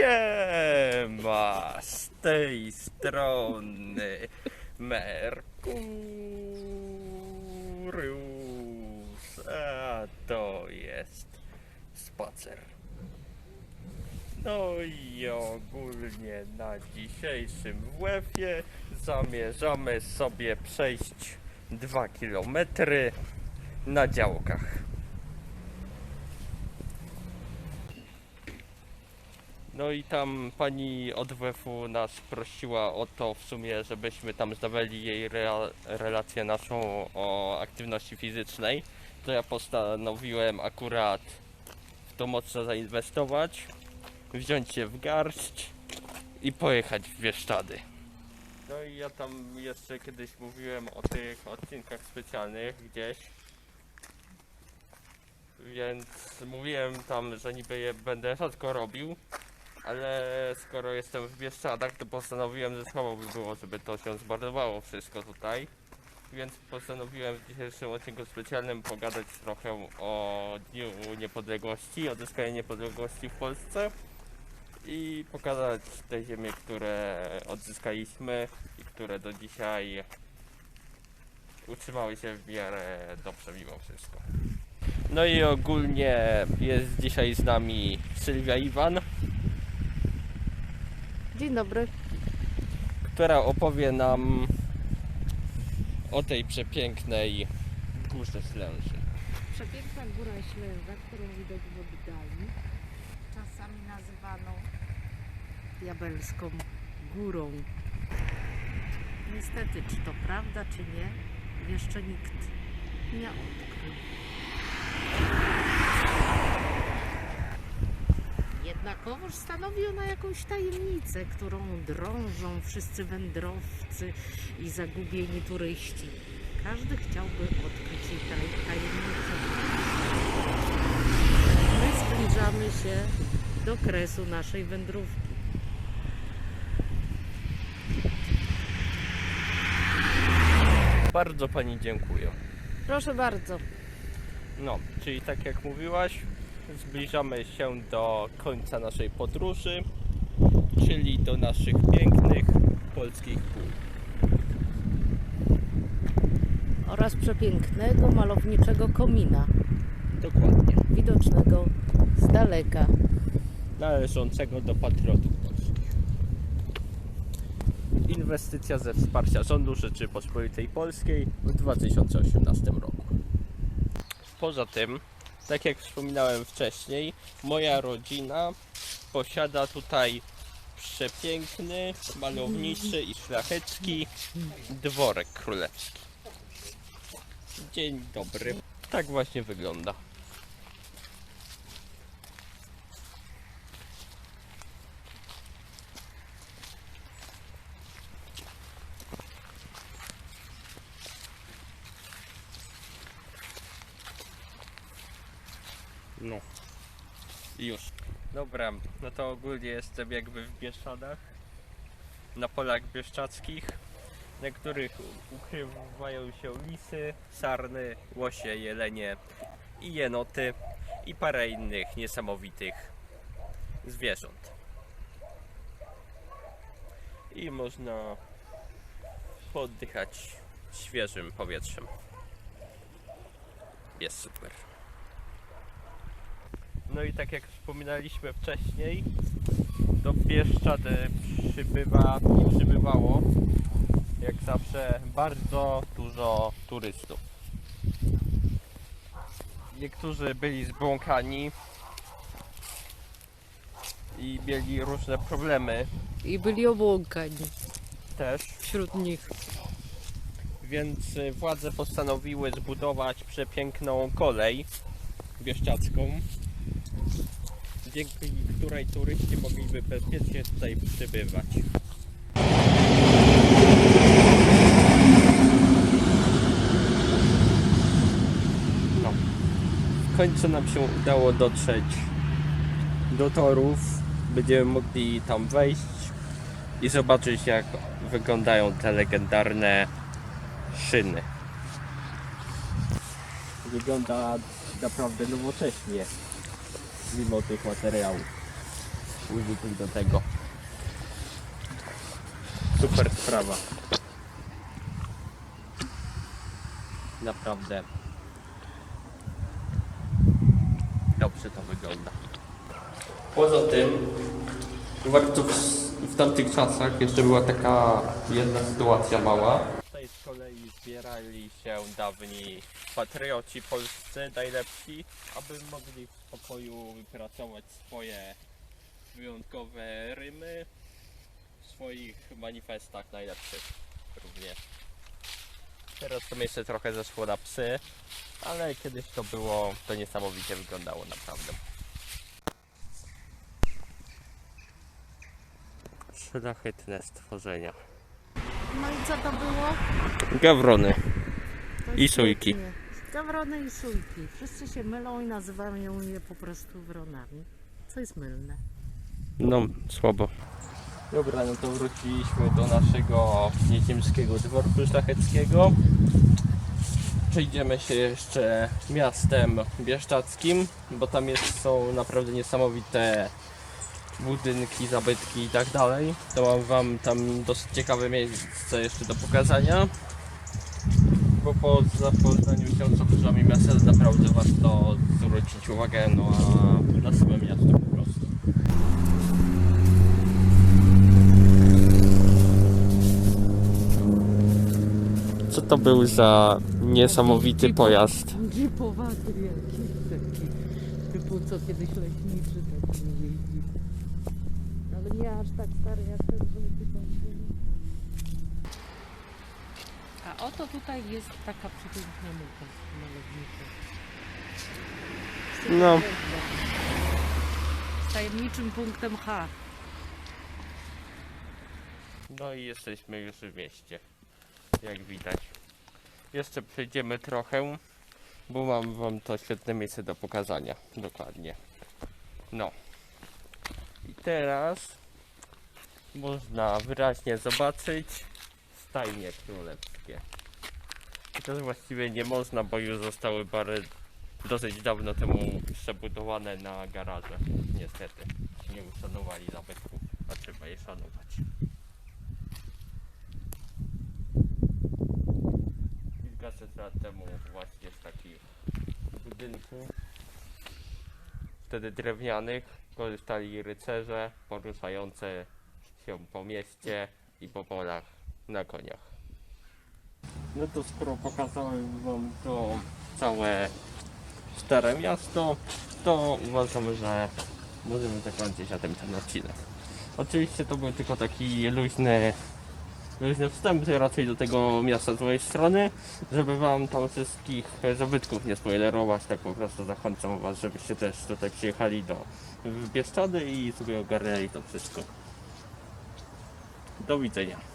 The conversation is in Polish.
Siema, z tej strony Merkurius, a to jest spacer. No i ogólnie na dzisiejszym WF-ie zamierzamy sobie przejść 2 km na działkach. No i tam pani od WF-u nas prosiła o to w sumie, żebyśmy tam zdawali jej rea- relację naszą o aktywności fizycznej. To ja postanowiłem akurat w to mocno zainwestować, wziąć się w garść i pojechać w Bieszczady. No i ja tam jeszcze kiedyś mówiłem o tych odcinkach specjalnych gdzieś. Więc mówiłem tam, że niby je będę rzadko robił, ale skoro jestem w Bieszczadach, to postanowiłem, że słabo by było, żeby to się zmarnowało wszystko tutaj. Więc postanowiłem w dzisiejszym odcinku specjalnym pogadać trochę o Dniu Niepodległości, odzyskaniu niepodległości w Polsce i pokazać te ziemie, które odzyskaliśmy i które do dzisiaj utrzymały się w miarę dobrze mimo wszystko. No i ogólnie jest dzisiaj z nami Sylwia Iwan, Dzień dobry. która opowie nam o tej przepięknej górze Ślęży. Przepiękna góra Ślęża, którą widać w oddali, czasami nazywaną Diabelską Górą. Niestety, czy to prawda, czy nie, jeszcze nikt nie odkrył. Jednakowoż stanowi ona jakąś tajemnicę, którą drążą wszyscy wędrowcy i zagubieni turyści. Każdy chciałby odkryć jej taj- tajemnicę. My zbliżamy się do kresu naszej wędrówki. Bardzo Pani dziękuję. Proszę bardzo. No, czyli tak jak mówiłaś, zbliżamy się do końca naszej podróży, czyli do naszych pięknych polskich gór. Oraz przepięknego, malowniczego komina, Dokładnie. widocznego z daleka. Należącego do patriotów polskich. Inwestycja ze wsparcia rządu Rzeczypospolitej Polskiej w 2018 roku. Poza tym, tak jak wspominałem wcześniej, moja rodzina posiada tutaj przepiękny, malowniczy i szlachecki dworek królewski. Dzień dobry. Tak właśnie wygląda. No. Już. Dobra, no to ogólnie jestem jakby w Bieszczadach. Na polach bieszczadzkich, na których ukrywają się lisy, sarny, łosie, jelenie i jenoty i parę innych niesamowitych zwierząt. I można poddychać świeżym powietrzem. Jest super. No i tak jak wspominaliśmy wcześniej, do Bieszczad przybywa i przybywało jak zawsze bardzo dużo turystów. Niektórzy byli zbłąkani i mieli różne problemy I byli obłąkani też, wśród nich. więc władze postanowiły zbudować przepiękną kolej bieszczadzką, dzięki której turyści mogliby bezpiecznie tutaj przybywać. No. W końcu nam się udało dotrzeć do torów. Będziemy mogli tam wejść i zobaczyć jak wyglądają te legendarne szyny. Wygląda naprawdę nowocześnie, mimo tych materiałów. użytych do tego. Super sprawa. Naprawdę. Dobrze to wygląda. Poza tym, warto w, w tamtych czasach jeszcze była taka jedna sytuacja mała. Tutaj z kolei zbierali się dawni patrioci polscy najlepsi, aby mogli w spokoju wypracować swoje wyjątkowe rymy w swoich manifestach najlepszych również. Teraz to jeszcze trochę zeszło na psy, ale kiedyś to było, to niesamowicie wyglądało naprawdę. Szlachetne stworzenia. No i co to było? Gawrony. I sójki. świetnie. Gawrony i sójki. Wszyscy się mylą i nazywają je po prostu wronami. Co jest mylne. No, słabo. Dobra, no to wróciliśmy do naszego nieziemskiego dworku szlacheckiego. Przejdziemy się jeszcze miastem bieszczackim, bo tam jest, są naprawdę niesamowite budynki, zabytki i tak dalej. To mam wam tam dosyć ciekawe miejsce jeszcze do pokazania. Bo po zapoznaniu się z obrażami miasta naprawdę warto zwrócić uwagę no, na same miasto po prostu. Co to był za niesamowity pojazd? Jeepowaty jakiś taki. Typu co kiedyś leśniczy taki jeździ. Ale nie aż tak stary jak ten, żeby. A oto tutaj jest taka przepiękna mucha malownicza. No. Z tajemniczym punktem H. No i jesteśmy już w mieście, jak widać. Jeszcze przejdziemy trochę, bo mam wam to świetne miejsce do pokazania. Dokładnie. No. I teraz można wyraźnie zobaczyć stajnie I to właściwie nie można, bo już zostały parę dosyć dawno temu przebudowane na garaże. Niestety. Nie uszanowali zabytków, a trzeba je szanować. Kilkaset lat temu właśnie z takich budynków, wtedy drewnianych, korzystali rycerze poruszające się po mieście i po polach na koniach. No to skoro pokazałem wam to całe stare miasto, to uważam, że możemy zakończyć na tym ten odcinek. Oczywiście to był tylko taki luźny luźny wstęp raczej do tego miasta z mojej strony, żeby wam tam wszystkich zabytków nie spoilerować, tak po prostu zachęcam was, żebyście też tutaj przyjechali do Bieszczady i sobie ogarnęli to wszystko. Do widzenia.